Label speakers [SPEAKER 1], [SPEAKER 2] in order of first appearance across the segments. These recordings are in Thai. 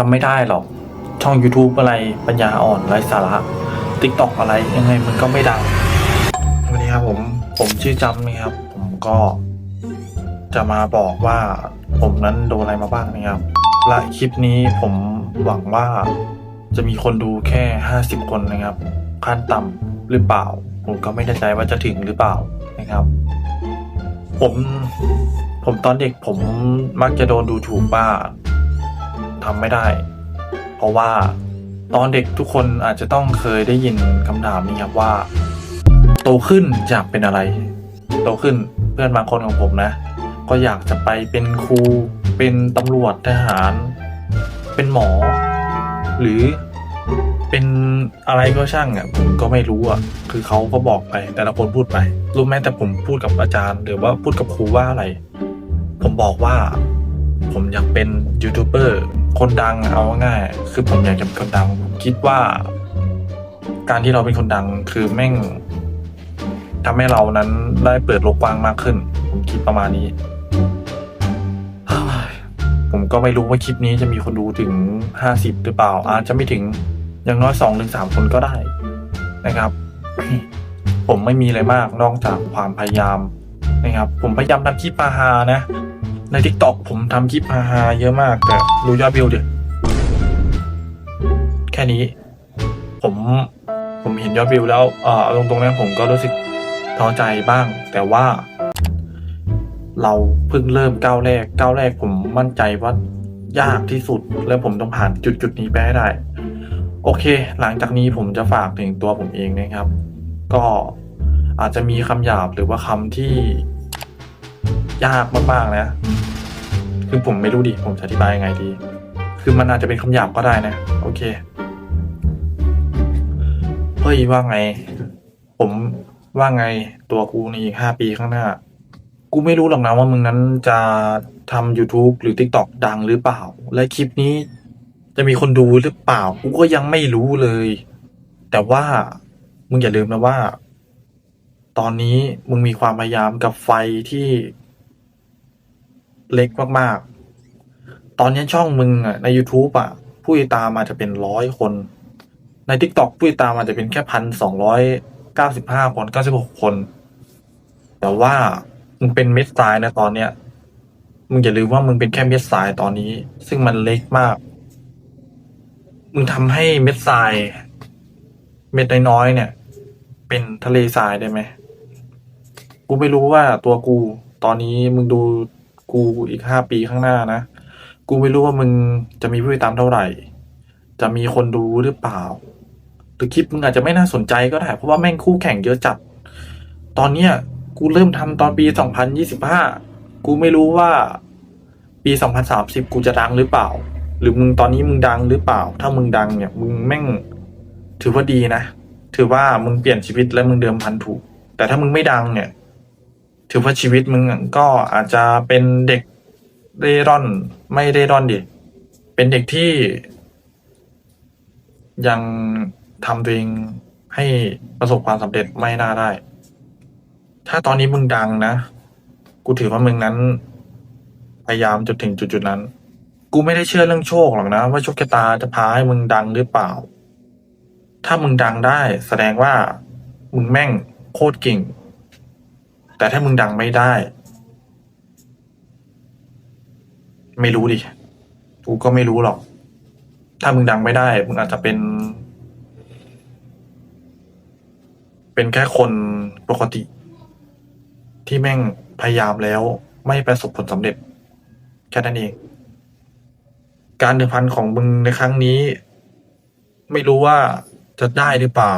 [SPEAKER 1] จำไม่ได้หรอก ช่อง YouTube อะไรปัญญาอ่อนไร้สาระ TikTok อะไรยังไงมันก็ไม่ดังสวัสดีครับผมผมชื่อจำนะครับ ผมก็จะมาบอกว่าผมนั้นโดนอะไรมาบ้างนะครับ และคลิปนี้ผมหวังว่าจะมีคนดูแค่ 50 คนนะครับขั้นต่ำหรือเปล่า ผมก็ไม่แน่ใจว่าจะถึงหรือเปล่านะครับ ผมผมตอนเด็กผมมักจะโดนดูถูกว่า ทำไม่ได้ เพราะว่าตอนเด็กทุกคนอาจจะต้องเคยได้ยินคำถามนี้ครับว่า โตขึ้นอยากเป็นอะไร โตขึ้นเพื่อนบางคนของผมนะ ก็อยากจะไปเป็นครู เป็นตำรวจทหาร เป็นหมอ หรือเป็นอะไรก็ช่างอะผมก็ไม่รู้อะคือเขาก็บอกไปแต่ละคนพูดไป รู้ไหมแต่ผมพูดกับอาจารย์ หรือว่าพูดกับครูว่าอะไร ผมบอกว่า ผมอยากเป็นยูทูบเบอร์คนดังเอาง่ายคือผมอยากจะเป็นคนดังผมคิดว่า การที่เราเป็นคนดังคือแม่งทำให้เรานั้นได้เปิดโลกกว้างมากขึ้น ผมคิดประมาณนี้ ผมก็ไม่รู้ว่าคลิปนี้จะมีคนดูถึงห้าสิบหรือเปล่า อาจจะไม่ถึงอย่างน้อยสองถึงสามคนก็ได้นะครับ ผมไม่มีอะไรมากนอกจากความพยายามนะครับ ผมพยายามทำคลิปมาฮานะ ใน t ิ k t o k ผมทำคลิปฮาๆเยอะมาก แต่ดูยอดวิวดิแค่นี้ ผมผมเห็นยอดวิวแล้วเออตรงตรงๆนั้ผมก็รู้สึกท้อใจบ้าง แต่ว่า เราเพิ่งเริ่มก้าวแรกก้าวแรกผมมั่นใจว่ายากที่สุด และผมต้องผ่านจุดจุดนี้ไปให้ได้ โอเค หลังจากนี้ผมจะฝากถึงตัวผมเองนะครับ ก็อาจจะมีคำหยาบหรือว่าคำที่ ยากมากๆนะคือผมไม่รู้ดิผมจะอธิบายยังไงดี คือมันอาจจะเป็นคำหยาบก็ได้นะ โอเคเฮ้ยว่าไง ผมว่าไงตัวกูในอีกห้าปีข้างหน้า กูไม่รู้หรอกนะว่ามึงนั้นจะทำ YouTube หรือ TikTok ดังหรือเปล่า และคลิปนี้จะมีคนดูหรือเปล่า กูก็ยังไม่รู้เลย แต่ว่ามึงอย่าลืมนะว่า ตอนนี้มึงมีความพยายามกับไฟที่ เล็กมากๆ ตอนนี้ช่องมึงอะใน YouTube อะ ผู้ติดตามอาจจะเป็นร้อยคน ใน TikTok ผู้ติดตามอาจจะเป็นแค่พันสองร้อยเก้าสิบห้าคนเก้าสิบหกคน แต่ว่ามึงเป็นเม็ดทรายนะตอนเนี้ย มึงอย่าลืมว่ามึงเป็นแค่เม็ดทรายตอนนี้ ซึ่งมันเล็กมาก มึงทำให้เม็ดทราย เม็ดน้อยๆเนี่ย เป็นทะเลทรายได้ไหมกูไม่รู้ว่าตัวกูตอนนี้มึงดู กูอีกห้าปีข้างหน้านะ กูไม่รู้ว่ามึงจะมีผู้ติดตามเท่าไหร่ จะมีคนดูหรือเปล่าหรือคลิปมึงอาจจะไม่น่าสนใจก็ได้ เพราะว่าแม่งคู่แข่งเยอะจัด ตอนเนี้ยกูเริ่มทำตอนปีสองพันยี่สิบห้ากูไม่รู้ว่าปีสองพันสามสิบกูจะดังหรือเปล่า หรือมึงตอนนี้มึงดังหรือเปล่า ถ้ามึงดังเนี่ยมึงแม่งถือว่าดีนะ ถือว่ามึงเปลี่ยนชีวิตและมึงเดิมพันถูก แต่ถ้ามึงไม่ดังเนี่ย ถือว่าชีวิตมึงก็อาจจะเป็นเด็กเร่ร่อน ไม่เร่ร่อนดิ เป็นเด็กที่ยังทำตัวเองให้ประสบความสำเร็จไม่น่าได้ ถ้าตอนนี้มึงดังนะ กูถือว่ามึงนั้น พยายามจนถึงจุดๆนั้น กูไม่ได้เชื่อเรื่องโชคหรอกนะ ว่าโชคชะตาจะพาให้มึงดังหรือเปล่า ถ้ามึงดังได้ แสดงว่ามึงแม่งโคตรเก่ง แต่ถ้ามึงดังไม่ได้ ไม่รู้ดิ กูก็ไม่รู้หรอก ถ้ามึงดังไม่ได้ มึงอาจจะเป็น เป็นแค่คนปกติ ที่แม่งพยายามแล้ว ไม่ประสบผลสำเร็จ แค่นั้นเอง การเดิมพันของมึงในครั้งนี้ ไม่รู้ว่าจะได้หรือเปล่า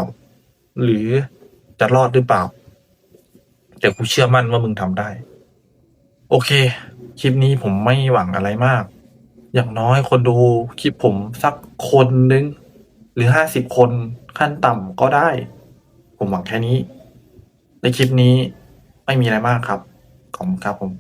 [SPEAKER 1] หรือจะรอดหรือเปล่า แต่กูเชื่อมั่นว่ามึงทำได้ โอเค คลิปนี้ผมไม่หวังอะไรมาก อย่างน้อยคนดูคลิปผมสักคนนึง หรือห้าสิบคนขั้นต่ำก็ได้ ผมหวังแค่นี้ ในคลิปนี้ไม่มีอะไรมากครับ ขอบคุณครับผม